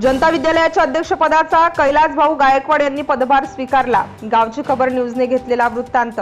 जनता विद्यालयाच्या अध्यक्षपदाचा कैलास भाऊ गायकवाड यांनी पदभार स्वीकारला. गावची खबर न्यूजने घेतलेला वृत्तांत.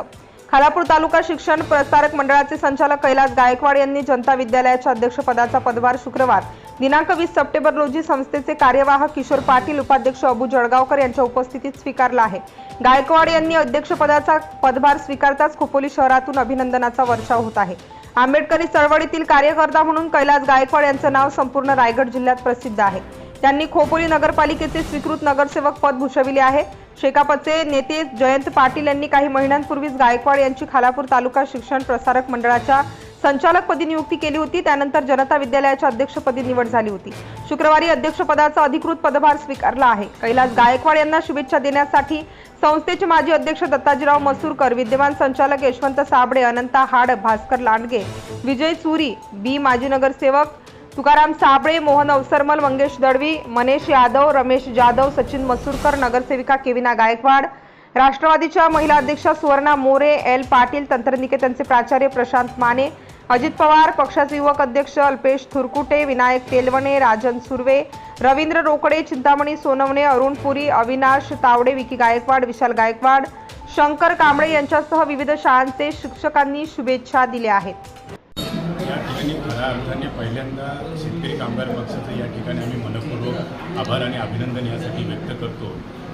खालापूर तालुका शिक्षण प्रसारक मंडळाचे संचालक कैलास गायकवाड यांनी जनता विद्यालयाच्या अध्यक्षपदाचा पदभार शुक्रवार दिनांक वीस सप्टेंबर रोजी संस्थेचे कार्यवाह किशोर पाटील उपाध्यक्ष अबू जळगावकर यांच्या उपस्थितीत स्वीकारला आहे. गायकवाड यांनी अध्यक्षपदाचा पदभार स्वीकारताच खोपोली शहरातून अभिनंदनाचा वर्षाव होत आहे. आंबेडकरी चळवळीतील कार्यकर्ता म्हणून कैलास गायकवाड यांचं नाव संपूर्ण रायगड जिल्ह्यात प्रसिद्ध आहे. त्यांनी खोपोली नगरपालिकेचे स्वीकृत नगरसेवक पद भूषविले आहे. शेकापचे नेते जयंत पाटील यांनी काही महिन्यांपूर्वीच गायकवाड यांची खालापूर तालुका शिक्षण प्रसारक मंडळाच्या संचालकपदी नियुक्ती केली होती. त्यानंतर जनता विद्यालयाच्या अध्यक्षपदी निवड झाली होती. शुक्रवारी अध्यक्षपदाचा अधिकृत पदभार स्वीकारला आहे. कैलास गायकवाड यांना शुभेच्छा देण्यासाठी संस्थेचे माजी अध्यक्ष दत्ताजीराव मसूरकर विद्यमान संचालक यशवंत साबळे अनंता हाड भास्कर लांडगे विजय चुरी बी माजी नगरसेवक तुकाराम साबळे मोहन अवसरमल मंगेश दळवी मनेश यादव रमेश जाधव सचिन मसूरकर नगरसेविका केविना गायकवाड राष्ट्रवादीच्या महिला अध्यक्षा सुवर्णा मोरे एल पाटील तंत्रनिकेतनचे प्राचार्य प्रशांत माने अजित पवार पक्षाचे युवक अध्यक्ष अल्पेश थुरकुटे विनायक तेलवणे राजन सुर्वे रवींद्र रोकडे चिंतामणी सोनवणे अरुण पुरी अविनाश तावडे विकी गायकवाड विशाल गायकवाड शंकर कांबळे यांच्यासह विविध शाळांचे शिक्षकांनी शुभेच्छा दिल्या आहेत. ठिकाणी खऱ्या अर्थाने पहिल्यांदा शेतकरी कामगार पक्षाचं या ठिकाणी आम्ही मनपूर्वक आभार आणि अभिनंदन यासाठी व्यक्त करतो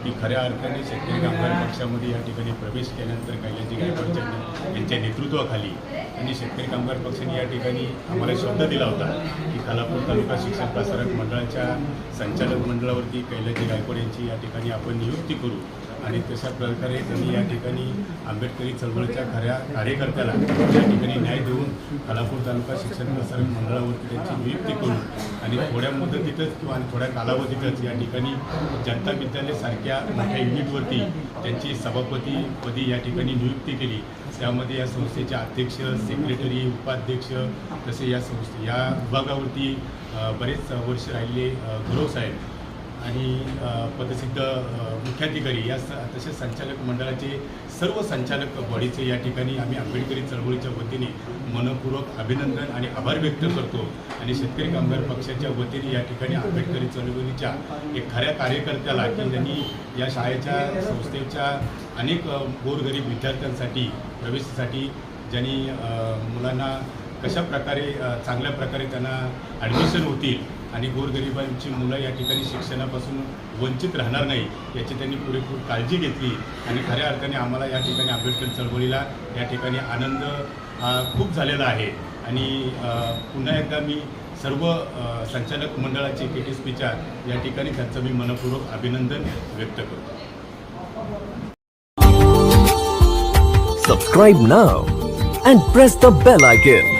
की खऱ्या अर्थाने शेतकरी कामगार पक्षामध्ये या ठिकाणी प्रवेश केल्यानंतर कैलाजी गायकवाड यांच्या नेतृत्वाखाली आणि शेतकरी कामगार पक्षाने या ठिकाणी आम्हाला शब्द दिला होता की खालापूर तालुका शिक्षण प्रसारक मंडळाच्या संचालक मंडळावरती कैलाजी गायकवाड यांची या ठिकाणी आपण नियुक्ती करू. आणि तशा प्रकारे त्यांनी या ठिकाणी आंबेडकरी चळवळीच्या खऱ्या कार्यकर्त्याला या ठिकाणी न्याय देऊन खालापूर तालुका शिक्षण प्रसारक मंडळावरती त्यांची नियुक्ती करून आणि थोड्या मुदतीतच किंवा थोड्या कालावधीतच या ठिकाणी जनता विद्यालय सारख्या मोठ्या युनिटवरती त्यांची सभापतीपदी या ठिकाणी नियुक्ती केली. त्यामध्ये या संस्थेचे अध्यक्ष सेक्रेटरी उपाध्यक्ष तसे या संस्थे या विभागावरती बरेच वर्ष राहिले ग्रोस गुरव साहेब. आणि पदसिद्ध मुख्याधिकारी या स तसेच संचालक मंडळाचे सर्व संचालक बॉडीचे या ठिकाणी आम्ही आंबेडकरी चळवळीच्या वतीने मनपूर्वक अभिनंदन आणि आभार व्यक्त करतो. आणि शेतकरी कामगार पक्षाच्या वतीने या ठिकाणी आंबेडकरी चळवळीच्या एक खऱ्या कार्यकर्त्याला की त्यांनी या शाळेच्या संस्थेच्या अनेक गोरगरीब विद्यार्थ्यांसाठी प्रवेशासाठी ज्यांनी मुलांना कशा प्रकारे चांगल्या प्रकारे त्यांना ॲडमिशन होतील आणि गोरगरिबांची मुलं या ठिकाणी शिक्षणापासून वंचित राहणार नाही याची त्यांनी पुरेपूर काळजी घेतली आणि खऱ्या अर्थाने आम्हाला या ठिकाणी आंबेडकर चळवळीला या ठिकाणी आनंद हा खूप झालेला आहे आणि पुन्हा एकदा मी सर्व संचालक मंडळाचे के टी एस या ठिकाणी त्यांचं मी मनपूर्वक अभिनंदन व्यक्त करतो subscribe now and press the bell icon.